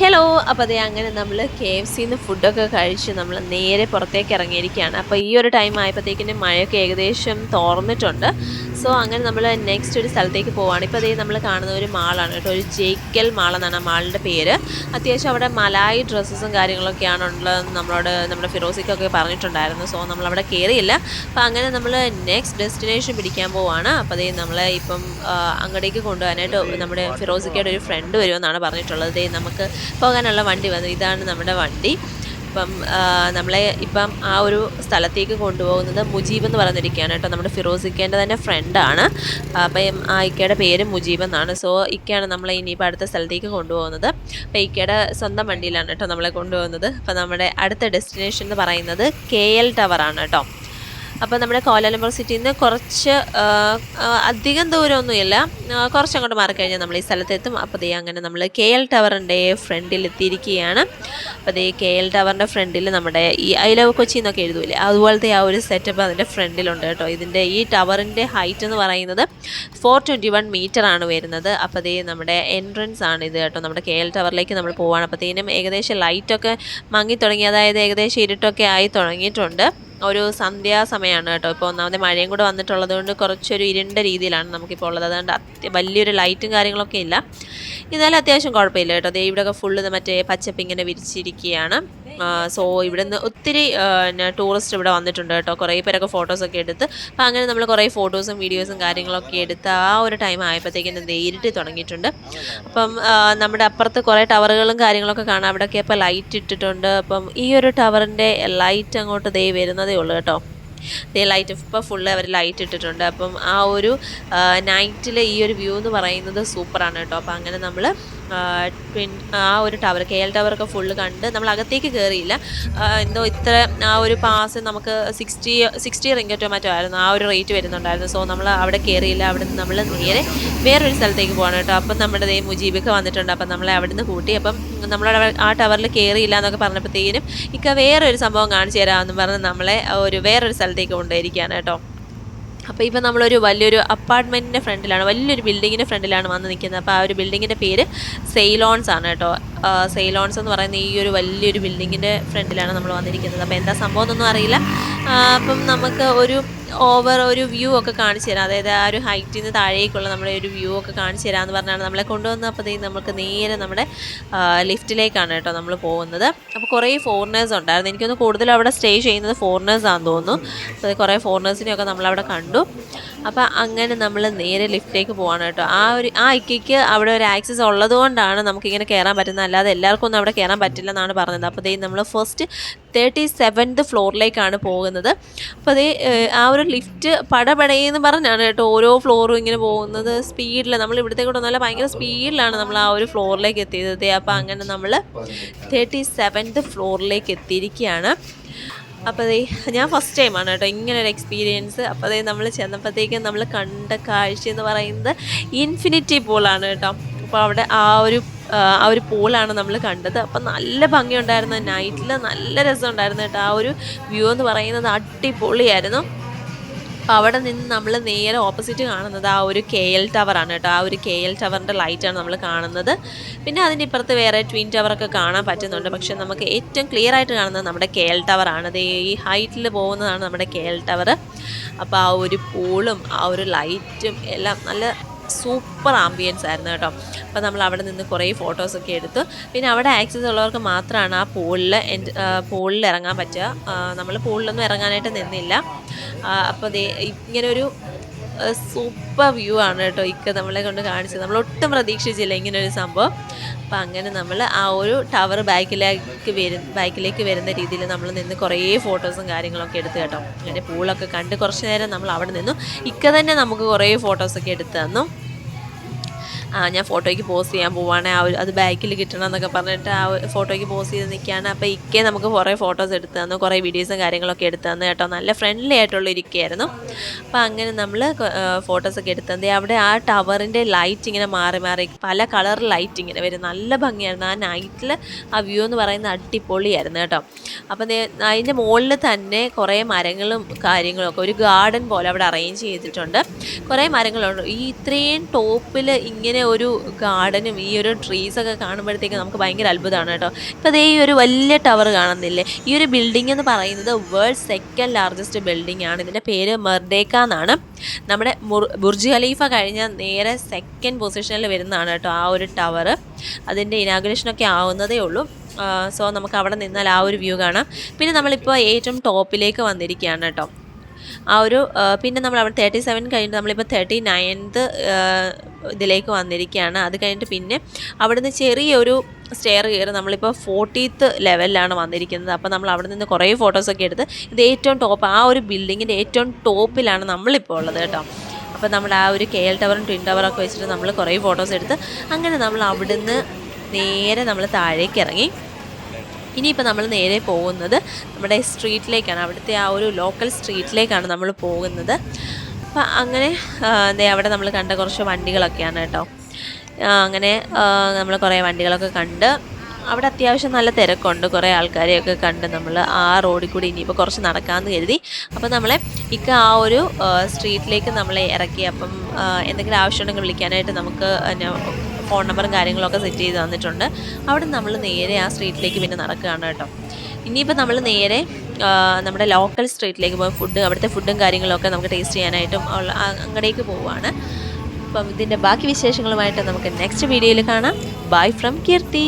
Hello അപ്പോൾ അതേ അങ്ങനെ നമ്മൾ കെ എഫ് സിന്ന് ഫുഡൊക്കെ കഴിച്ച് നമ്മൾ നേരെ പുറത്തേക്ക് ഇറങ്ങിയിരിക്കുകയാണ്. അപ്പോൾ ഈ ഒരു ടൈം ആയപ്പോഴത്തേക്കിന് മഴയൊക്കെ ഏകദേശം തോർന്നിട്ടുണ്ട്. സോ അങ്ങനെ നമ്മൾ നെക്സ്റ്റ് ഒരു സ്ഥലത്തേക്ക് പോവാണ്. ഇപ്പോൾ അതേ നമ്മൾ കാണുന്ന ഒരു മാളാണ് കേട്ടോ. ഒരു ജേക്കൽ മാൾ എന്നാണ് ആ മാളിന്റെ പേര്. അത്യാവശ്യം അവിടെ മലായി ഡ്രസ്സസും കാര്യങ്ങളൊക്കെയാണ് ഉള്ളതെന്ന് നമ്മളോട് നമ്മുടെ ഫിറോസിക്കൊക്കെ പറഞ്ഞിട്ടുണ്ടായിരുന്നു. സോ നമ്മളവിടെ കയറിയില്ല അപ്പോൾ അങ്ങനെ നമ്മൾ നെക്സ്റ്റ് ഡെസ്റ്റിനേഷൻ പിടിക്കാൻ പോവാണ്. അപ്പോൾ അതേ നമ്മൾ ഇപ്പം അങ്ങോട്ടേക്ക് കൊണ്ടുപോകാനായിട്ട് നമ്മുടെ ഫിറോസിക്കയുടെ ഒരു ഫ്രണ്ട് വരുമെന്നാണ് പറഞ്ഞിട്ടുള്ളത്. ദേ നമുക്ക് പോകാനുള്ള വണ്ടി വന്നു. ഇതാണ് നമ്മുടെ വണ്ടി. ഇപ്പം നമ്മളെ ഇപ്പം ആ ഒരു സ്ഥലത്തേക്ക് കൊണ്ടുപോകുന്നത് മുജീബ് എന്ന് പറഞ്ഞിരിക്കുകയാണ് കേട്ടോ. നമ്മുടെ ഫിറോസിക്കേന്റെ തന്നെ ഫ്രണ്ടാണ് അപ്പം ആ ഇക്കയുടെ പേര് മുജീബ് എന്നാണ്. സോ ഇക്കയാണ് നമ്മളെ ഇനിയിപ്പോൾ അടുത്ത സ്ഥലത്തേക്ക് കൊണ്ടുപോകുന്നത്. അപ്പം ഇക്കയുടെ സ്വന്തം വണ്ടിയിലാണ് കേട്ടോ നമ്മളെ കൊണ്ടുപോകുന്നത്. അപ്പം നമ്മുടെ അടുത്ത ഡെസ്റ്റിനേഷൻ എന്ന് പറയുന്നത് കെ എൽ ആണ് കേട്ടോ. അപ്പോൾ നമ്മുടെ കോലാലംബർ സിറ്റിയിൽ നിന്ന് കുറച്ച് അധികം ദൂരമൊന്നുമില്ല. കുറച്ചങ്ങോട്ട് കുറച്ച് അങ്ങോട്ട് മാറി കഴിഞ്ഞാൽ നമ്മൾ ഈ സ്ഥലത്തെത്തും. അപ്പോൾ ദേ അങ്ങനെ നമ്മൾ കെ എൽ ടവറിന്റെ ഫ്രണ്ടിൽ എത്തിയിരിക്കുകയാണ് അപ്പോൾ ദേ കെ എൽ ടവറിന്റെ ഫ്രണ്ടിൽ നമ്മുടെ ഈ ഐ ലവ് കൊച്ചി എന്നൊക്കെ എഴുതൂലേ? അതുപോലത്തെ ആ ഒരു സെറ്റപ്പ് അതിന്റെ ഫ്രണ്ടിലുണ്ട് കേട്ടോ. ഇതിന്റെ ഈ ടവറിന്റെ ഹൈറ്റ് എന്ന് പറയുന്നത് ഫോർ ട്വന്റി വൺ മീറ്റർ ആണ് വരുന്നത്. അപ്പോൾ ദേ നമ്മുടെ എൻട്രൻസ് ആണ് ഇത് കേട്ടോ. നമ്മുടെ കെ എൽ ടവറിലേക്ക് നമ്മൾ പോവാണ്. അപ്പോഴത്തേനും ഏകദേശം ലൈറ്റൊക്കെ മങ്ങി തുടങ്ങി അതായത് ഏകദേശം ഇരുട്ടൊക്കെ ആയി തുടങ്ങിയിട്ടുണ്ട്. ഒരു സന്ധ്യാസമയമാണ് കേട്ടോ. ഇപ്പോൾ ഒന്നാമത് മഴയും കൂടെ വന്നിട്ടുള്ളത് കൊണ്ട് കുറച്ചൊരു ഇരുണ്ട രീതിയിലാണ് നമുക്കിപ്പോൾ ഉള്ളത്. അതുകൊണ്ട് വലിയൊരു ലൈറ്റും കാര്യങ്ങളൊക്കെ ഇല്ല. എന്നാലും അത്യാവശ്യം കുഴപ്പമില്ല കേട്ടോ. ദേ ഇവിടെയൊക്കെ ഫുള്ള് മറ്റേ പച്ചപ്പ് ഇങ്ങനെ വിരിച്ചിരിക്കുകയാണ്. സോ ഇവിടെ നിന്ന് ഒത്തിരി ടൂറിസ്റ്റ് ഇവിടെ വന്നിട്ടുണ്ട് കേട്ടോ. കുറേ പേരൊക്കെ ഫോട്ടോസൊക്കെ എടുത്ത്. അപ്പോൾ അങ്ങനെ നമ്മൾ കുറേ ഫോട്ടോസും വീഡിയോസും കാര്യങ്ങളൊക്കെ എടുത്ത് ആ ഒരു ടൈം ആയപ്പോഴത്തേക്കും നേരിട്ട് തുടങ്ങിയിട്ടുണ്ട്. അപ്പം നമ്മുടെ അപ്പുറത്ത് കുറേ ടവറുകളും കാര്യങ്ങളൊക്കെ കാണാം. അവിടെയൊക്കെ ഇപ്പോൾ ലൈറ്റ് ഇട്ടിട്ടുണ്ട്. അപ്പം ഈ ഒരു ടവറിന്റെ ലൈറ്റ് അങ്ങോട്ട് ദേ വരുന്നതേ ഉള്ളൂ കേട്ടോ. ദേ ലൈറ്റ് ഇപ്പോൾ ഫുള്ള് അവർ ലൈറ്റ് ഇട്ടിട്ടുണ്ട്. അപ്പം ആ ഒരു നൈറ്റിലെ ഈ ഒരു വ്യൂ എന്ന് പറയുന്നത് സൂപ്പറാണ് കേട്ടോ. അപ്പം അങ്ങനെ നമ്മൾ ആ ഒരു ടവർ കെ എൽ ടവറൊക്കെ ഫുള്ള് കണ്ട് നമ്മൾ അകത്തേക്ക് കയറിയില്ല എന്തോ ഇത്ര ആ ഒരു പാസ് നമുക്ക് സിക്സ്റ്റി സിക്സ്റ്റി റിങ്കറ്റോ മറ്റോ ആയിരുന്നു. ആ ഒരു റേറ്റ് വരുന്നുണ്ടായിരുന്നു. സോ നമ്മൾ അവിടെ കയറിയില്ല അവിടെ നിന്ന് നമ്മൾ നേരെ വേറൊരു സ്ഥലത്തേക്ക് പോകണം കേട്ടോ. അപ്പം നമ്മുടെ ദേ മുജീബൊക്കെ വന്നിട്ടുണ്ട്. അപ്പം നമ്മളെ അവിടെ നിന്ന് കൂട്ടി. അപ്പം നമ്മളവിടെ ആ ടവറിൽ കയറിയില്ല എന്നൊക്കെ പറഞ്ഞപ്പോഴത്തേനും ഇക്ക വേറൊരു സംഭവം കാണിച്ചു തരാമെന്ന് പറഞ്ഞ് നമ്മളെ ഒരു വേറൊരു സ്ഥലത്തേക്ക് കൊണ്ടുപോയിരിക്കുകയാണ് കേട്ടോ. അപ്പോൾ ഇപ്പം നമ്മളൊരു വലിയൊരു അപ്പാർട്ട്മെന്റിന്റെ ഫ്രണ്ടിലാണ് വലിയൊരു ബിൽഡിങ്ങിന്റെ ഫ്രണ്ടിലാണ് വന്ന് നിൽക്കുന്നത് അപ്പോൾ ആ ഒരു ബിൽഡിങ്ങിന്റെ പേര് സെയിലോൺസ് ആണ് കേട്ടോ. സെയിലോൺസ് എന്ന് പറയുന്ന ഈ ഒരു വലിയൊരു ബിൽഡിങ്ങിന്റെ ഫ്രണ്ടിലാണ് നമ്മൾ വന്നിരിക്കുന്നത്. അപ്പോൾ എന്താ സംഭവം എന്നൊന്നും അറിയില്ല. അപ്പം നമുക്ക് ഒരു ഓവർ ഒരു വ്യൂ ഒക്കെ കാണിച്ചു തരാം. അതായത് ആ ഒരു ഹൈറ്റിൽ നിന്ന് താഴേക്കുള്ള നമ്മുടെ ഒരു വ്യൂ ഒക്കെ കാണിച്ചു തരാമെന്ന് പറഞ്ഞാണ് നമ്മളെ കൊണ്ടുവന്നപ്പോഴത്തേക്കും നമുക്ക് നേരെ നമ്മുടെ ലിഫ്റ്റിലേക്കാണ് കേട്ടോ നമ്മൾ പോകുന്നത്. അപ്പോൾ കുറേ ഫോറിനേഴ്സ് ഉണ്ടായിരുന്നു. എനിക്കൊന്ന് കൂടുതലും അവിടെ സ്റ്റേ ചെയ്യുന്നത് ഫോറിനേഴ്സ് ആണെന്ന് തോന്നുന്നു. അപ്പോൾ കുറേ ഫോറിനേഴ്സിനെയൊക്കെ നമ്മളവിടെ കണ്ടു. അപ്പോൾ അങ്ങനെ നമ്മൾ നേരെ ലിഫ്റ്റിലേക്ക് പോവാണ് കേട്ടോ. ആ ഒരു ആ ഇക്കയ്ക്ക് അവിടെ ഒരു ആക്സസ് ഉള്ളതുകൊണ്ടാണ് നമുക്കിങ്ങനെ കയറാൻ പറ്റുന്നത്. അല്ലാതെ എല്ലാവർക്കും ഒന്നും അവിടെ കയറാൻ പറ്റില്ലെന്നാണ് പറഞ്ഞത്. അപ്പോൾ നമ്മൾ ഫസ്റ്റ് തേർട്ടി സെവൻത് ഫ്ലോറിലേക്കാണ് പോകുന്നത്. അപ്പോൾ അതേ ആ ഒരു ലിഫ്റ്റ് പടപടയെന്ന് പറഞ്ഞാണ് കേട്ടോ ഓരോ ഫ്ലോറും ഇങ്ങനെ പോകുന്നത്. സ്പീഡിൽ നമ്മൾ ഇവിടുത്തെ കൂടെ നല്ല ഭയങ്കര സ്പീഡിലാണ് നമ്മൾ ആ ഒരു ഫ്ലോറിലേക്ക് എത്തിയത്. അപ്പോൾ അങ്ങനെ നമ്മൾ തേർട്ടി സെവൻത് ഫ്ലോറിലേക്ക് എത്തിയിരിക്കുകയാണ്. അപ്പോൾ അതേ ഞാൻ ഫസ്റ്റ് ടൈമാണ് കേട്ടോ ഇങ്ങനെ ഒരു എക്സ്പീരിയൻസ്. അപ്പോൾ അതേ നമ്മൾ ചെന്നപ്പോഴത്തേക്കും നമ്മൾ കണ്ട കാഴ്ച എന്ന് പറയുന്നത് ഇൻഫിനിറ്റി പൂളാണ് കേട്ടോ. അപ്പോൾ അവിടെ ആ ഒരു ആ, ഒരു പൂളാണ് നമ്മൾ കണ്ടത്. അപ്പം നല്ല ഭംഗിയുണ്ടായിരുന്നു നൈറ്റിൽ നല്ല രസമുണ്ടായിരുന്നു കേട്ടോ. ആ ഒരു വ്യൂ എന്ന് പറയുന്നത് അടിപൊളിയായിരുന്നു. അപ്പോൾ അവിടെ നിന്ന് നമ്മൾ നേരെ ഓപ്പോസിറ്റ് കാണുന്നത് ആ ഒരു കെ എൽ ടവറാണ് കേട്ടോ. ആ ഒരു കെ എൽ ടവറിന്റെ ലൈറ്റാണ് നമ്മൾ കാണുന്നത്. പിന്നെ അതിന്റെ ഇപ്പുറത്ത് വേറെ ട്വിൻ ടവറൊക്കെ കാണാൻ പറ്റുന്നുണ്ട്. പക്ഷേ നമുക്ക് ഏറ്റവും ക്ലിയർ ആയിട്ട് കാണുന്നത് നമ്മുടെ കെ എൽ ടവറാണ് അത് ഈ ഹൈറ്റിൽ പോകുന്നതാണ് നമ്മുടെ കെ എൽ ടവർ. അപ്പോൾ ആ ഒരു പൂളും ആ ഒരു ലൈറ്റും എല്ലാം നല്ല സൂപ്പർ ആംബിയൻസ് ആയിരുന്നു കേട്ടോ. അപ്പോൾ നമ്മൾ അവിടെ നിന്ന് കുറേ ഫോട്ടോസൊക്കെ എടുത്തു പിന്നെ അവിടെ ആക്സസ് ഉള്ളവർക്ക് മാത്രമാണ് ആ പൂളിൽ പൂളിൽ ഇറങ്ങാൻ പറ്റുക. നമ്മൾ പൂളിലൊന്നും ഇറങ്ങാനായിട്ട് നിന്നില്ല. അപ്പോൾ ഇങ്ങനെ ഒരു സൂപ്പർ വ്യൂ ആണ് കേട്ടോ ഇക്ക നമ്മളെ കൊണ്ട് കാണിച്ചത്. നമ്മൾ ഒട്ടും പ്രതീക്ഷിച്ചില്ല ഇങ്ങനെ ഒരു സംഭവം. അപ്പം അങ്ങനെ നമ്മൾ ആ ഒരു ടവർ ബാക്കിലേക്ക് വരും ബാക്കിലേക്ക് വരുന്ന രീതിയിൽ നമ്മൾ നിന്ന് കുറേ ഫോട്ടോസും കാര്യങ്ങളൊക്കെ എടുത്തു കേട്ടോ. അങ്ങനെ പൂളൊക്കെ കണ്ട് കുറച്ച് നേരം നമ്മൾ അവിടെ നിന്നു. ഇക്ക തന്നെ നമുക്ക് കുറേ ഫോട്ടോസൊക്കെ എടുത്തു തന്നു. ഞാൻ ഫോട്ടോയ്ക്ക് പോസ് ചെയ്യാൻ പോവാണ്. ആ ഒരു അത് ബാക്കിൽ കിട്ടണം എന്നൊക്കെ പറഞ്ഞിട്ട് ആ ഫോട്ടോയ്ക്ക് പോസ് ചെയ്ത് നിൽക്കുകയാണ് അപ്പോൾ ഇക്കെ നമുക്ക് കുറേ ഫോട്ടോസ് എടുത്ത് തന്നു കുറേ വീഡിയോസും കാര്യങ്ങളൊക്കെ എടുത്ത് തന്നു കേട്ടോ. നല്ല ഫ്രണ്ട്ലി ആയിട്ടുള്ള ഇരിക്കുകയായിരുന്നു അപ്പോൾ അങ്ങനെ നമ്മൾ ഫോട്ടോസൊക്കെ എടുത്തു തന്നെ. അവിടെ ആ ടവറിന്റെ ലൈറ്റ് ഇങ്ങനെ മാറി മാറി പല കളർ ലൈറ്റ് ഇങ്ങനെ വരും. നല്ല ഭംഗിയായിരുന്നു. ആ നൈറ്റിൽ ആ വ്യൂ എന്ന് പറയുന്നത് അടിപൊളിയായിരുന്നു കേട്ടോ. അപ്പോൾ അതിന്റെ മുകളിൽ തന്നെ കുറേ മരങ്ങളും കാര്യങ്ങളും ഒക്കെ ഒരു ഗാർഡൻ പോലെ അവിടെ അറേഞ്ച് ചെയ്തിട്ടുണ്ട്. കുറേ മരങ്ങളുണ്ട്. ഈ ഇത്രയും ടോപ്പിൽ ഇങ്ങനെ ഒരു ഗാർഡനും ഈ ഒരു ട്രീസൊക്കെ കാണുമ്പോഴത്തേക്ക് നമുക്ക് ഭയങ്കര അത്ഭുതമാണ് കേട്ടോ. ഇപ്പോൾ അതേ ഈ ഒരു വലിയ ടവർ കാണുന്നില്ലേ? ഈ ഒരു ബിൽഡിംഗ് എന്ന് പറയുന്നത് വേൾഡ് സെക്കൻഡ് ലാർജസ്റ്റ് ബിൽഡിംഗ് ആണ്. ഇതിന്റെ പേര് മെർഡേക്ക എന്നാണ്. നമ്മുടെ ബുർജ് ഖലീഫ കഴിഞ്ഞാൽ നേരെ സെക്കൻഡ് പൊസിഷനിൽ വരുന്നതാണ് കേട്ടോ ആ ഒരു ടവർ അതിന്റെ ഇനാഗുറേഷനൊക്കെ ആവുന്നതേ ഉള്ളൂ. സോ നമുക്ക് അവിടെ നിന്നാൽ ആ ഒരു വ്യൂ കാണാം. പിന്നെ നമ്മളിപ്പോൾ ഏറ്റവും ടോപ്പിലേക്ക് വന്നിരിക്കുകയാണ് കേട്ടോ. ആ ഒരു പിന്നെ നമ്മൾ അവിടെ തേർട്ടി സെവൻ കഴിഞ്ഞിട്ട് നമ്മളിപ്പോൾ തേർട്ടി നയൻത്ത് ഇതിലേക്ക് വന്നിരിക്കുകയാണ്. അത് കഴിഞ്ഞിട്ട് പിന്നെ അവിടുന്ന് ചെറിയൊരു സ്റ്റെയർ കയറി നമ്മളിപ്പോൾ ഫോർട്ടീത്ത് ലെവലിലാണ് വന്നിരിക്കുന്നത്. അപ്പോൾ നമ്മൾ അവിടെ നിന്ന് കുറേ ഫോട്ടോസൊക്കെ എടുത്ത് ഇത് ഏറ്റവും ടോപ്പ് ആ ഒരു ബിൽഡിങ്ങിന്റെ ഏറ്റവും ടോപ്പിലാണ് നമ്മളിപ്പോൾ ഉള്ളത് കേട്ടോ. അപ്പോൾ നമ്മൾ ആ ഒരു കെ എൽ ടവറും ട്വിൻ ടവറൊക്കെ വെച്ചിട്ട് നമ്മൾ കുറേ ഫോട്ടോസ് എടുത്ത് അങ്ങനെ നമ്മൾ അവിടുന്ന് നേരെ നമ്മൾ താഴേക്ക് ഇറങ്ങി. ഇനിയിപ്പോൾ നമ്മൾ നേരെ പോകുന്നത് നമ്മുടെ സ്ട്രീറ്റിലേക്കാണ് അവിടുത്തെ ആ ഒരു ലോക്കൽ സ്ട്രീറ്റിലേക്കാണ് നമ്മൾ പോകുന്നത്. അപ്പം അങ്ങനെ എന്താ അവിടെ നമ്മൾ കണ്ട കുറച്ച് വണ്ടികളൊക്കെയാണ് കേട്ടോ. അങ്ങനെ നമ്മൾ കുറേ വണ്ടികളൊക്കെ കണ്ട് അവിടെ അത്യാവശ്യം നല്ല തിരക്കുണ്ട്. കുറേ ആൾക്കാരെയൊക്കെ കണ്ട് നമ്മൾ ആ റോഡിൽ കൂടി ഇനിയിപ്പോൾ കുറച്ച് നടക്കാമെന്ന് കരുതി. അപ്പോൾ നമ്മളെ ഇക്ക ആ ഒരു സ്ട്രീറ്റിലേക്ക് നമ്മളെ ഇറക്കി. അപ്പം എന്തെങ്കിലും ആവശ്യമുണ്ടെങ്കിൽ വിളിക്കാനായിട്ട് നമുക്ക് ഫോൺ നമ്പറും കാര്യങ്ങളൊക്കെ സെറ്റ് ചെയ്ത് തന്നിട്ടുണ്ട്. അവിടെ നമ്മൾ നേരെ ആ സ്ട്രീറ്റിലേക്ക് പിന്നെ നടക്കുകയാണ് കേട്ടോ. ഇനിയിപ്പോൾ നമ്മൾ നേരെ നമ്മുടെ ലോക്കൽ സ്ട്രീറ്റിലേക്ക് പോയി ഫുഡ് അവിടുത്തെ ഫുഡും കാര്യങ്ങളൊക്കെ നമുക്ക് ടേസ്റ്റ് ചെയ്യാനായിട്ടും അങ്ങടേക്ക് പോവുകയാണ് അപ്പം ഇതിന്റെ ബാക്കി വിശേഷങ്ങളുമായിട്ട് നമുക്ക് നെക്സ്റ്റ് വീഡിയോയിൽ കാണാം. Bye from Keerthi.